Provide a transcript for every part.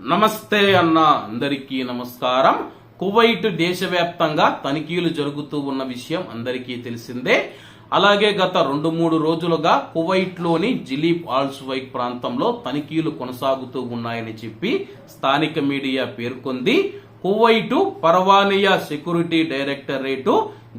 నమస్తే అన్న అందరికీ నమస్కారం. కువైట్ దేశవ్యాప్తంగా తనిఖీలు జరుగుతూ ఉన్న విషయం అందరికీ తెలిసిందే. అలాగే గత రెండు మూడు రోజులుగా కువైట్లోని జిలీప్ ఆల్స్వైక్ ప్రాంతంలో తనిఖీలు కొనసాగుతూ ఉన్నాయని చెప్పి స్థానిక మీడియా పేర్కొంది. Kuwait Farwaniya security directorate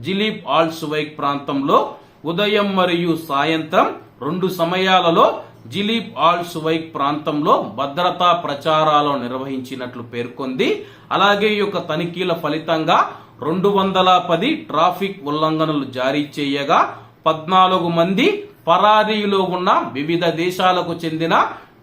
Jleeb ఆల్స్వైక్ ప్రాంతంలో ఉదయం మరియు సాయంత్రం రెండు సమయాలలో జిలీప్ ఆల్ సువైక్ ప్రాంతంలో భద్రతా ప్రచారాలు నిర్వహించినట్లు పేర్కొంది. అలాగే ఈ యొక్క తనిఖీల ఫలితంగా రెండు వందల పది ట్రాఫిక్ ఉల్లంఘనలు జారీ చేయగా పద్నాలుగు మంది పరారీలో ఉన్న వివిధ దేశాలకు చెందిన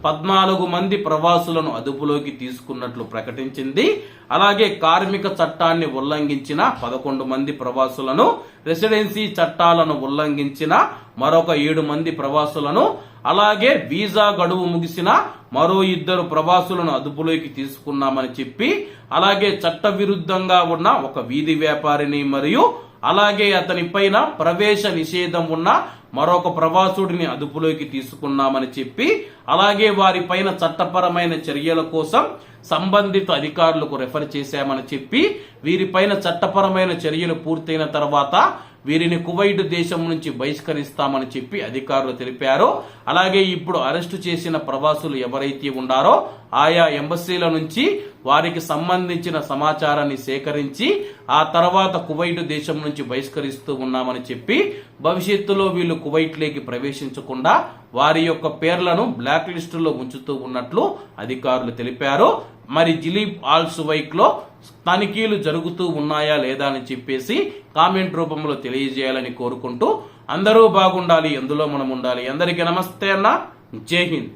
పద్నాలుగు మంది ప్రవాసులను అదుపులోకి తీసుకున్నట్లు ప్రకటించింది. అలాగే కార్మిక చట్టాన్ని ఉల్లంఘించిన పదకొండు మంది ప్రవాసులను రెసిడెన్సీ చట్టాలను ఉల్లంఘించిన మరొక ఏడు మంది ప్రవాసులను అలాగే వీసా గడువు ముగిసిన మరో ఇద్దరు ప్రవాసులను అదుపులోకి తీసుకున్నామని చెప్పి అలాగే చట్ట విరుద్ధంగా ఉన్న ఒక వీధి వ్యాపారిని మరియు అలాగే అతని పైన ప్రవేశ నిషేధం ఉన్న మరొక ప్రవాసుడిని అదుపులోకి తీసుకున్నామని చెప్పి అలాగే వారి పైన చట్టపరమైన చర్యల కోసం సంబంధిత అధికారులకు రెఫర్ చేశామని చెప్పి వీరిపైన చట్టపరమైన చర్యలు పూర్తయిన తర్వాత వీరిని కువైట్ దేశం నుంచి బహిష్కరిస్తామని చెప్పి అధికారులు తెలిపారు. అలాగే ఇప్పుడు అరెస్టు చేసిన ప్రవాసులు ఎవరైతే ఉన్నారో ఆయా ఎంబసీల నుంచి వారికి సంబంధించిన సమాచారాన్ని సేకరించి ఆ తర్వాత కువైట్ దేశం నుంచి బహిష్కరిస్తూ ఉన్నామని చెప్పి భవిష్యత్తులో వీళ్ళు కువైట్లోకి ప్రవేశించకుండా వారి యొక్క పేర్లను బ్లాక్ లిస్టులో ఉంచుతూ ఉన్నట్లు అధికారులు తెలిపారు. మరి జిలీప్ ఆల్ సువైక్లో తనిఖీలు జరుగుతూ ఉన్నాయా లేదా అని చెప్పేసి కామెంట్ రూపంలో తెలియజేయాలని కోరుకుంటూ అందరూ బాగుండాలి ఎందులో మనం ఉండాలి. అందరికీ నమస్తే అన్న. జై హింద్.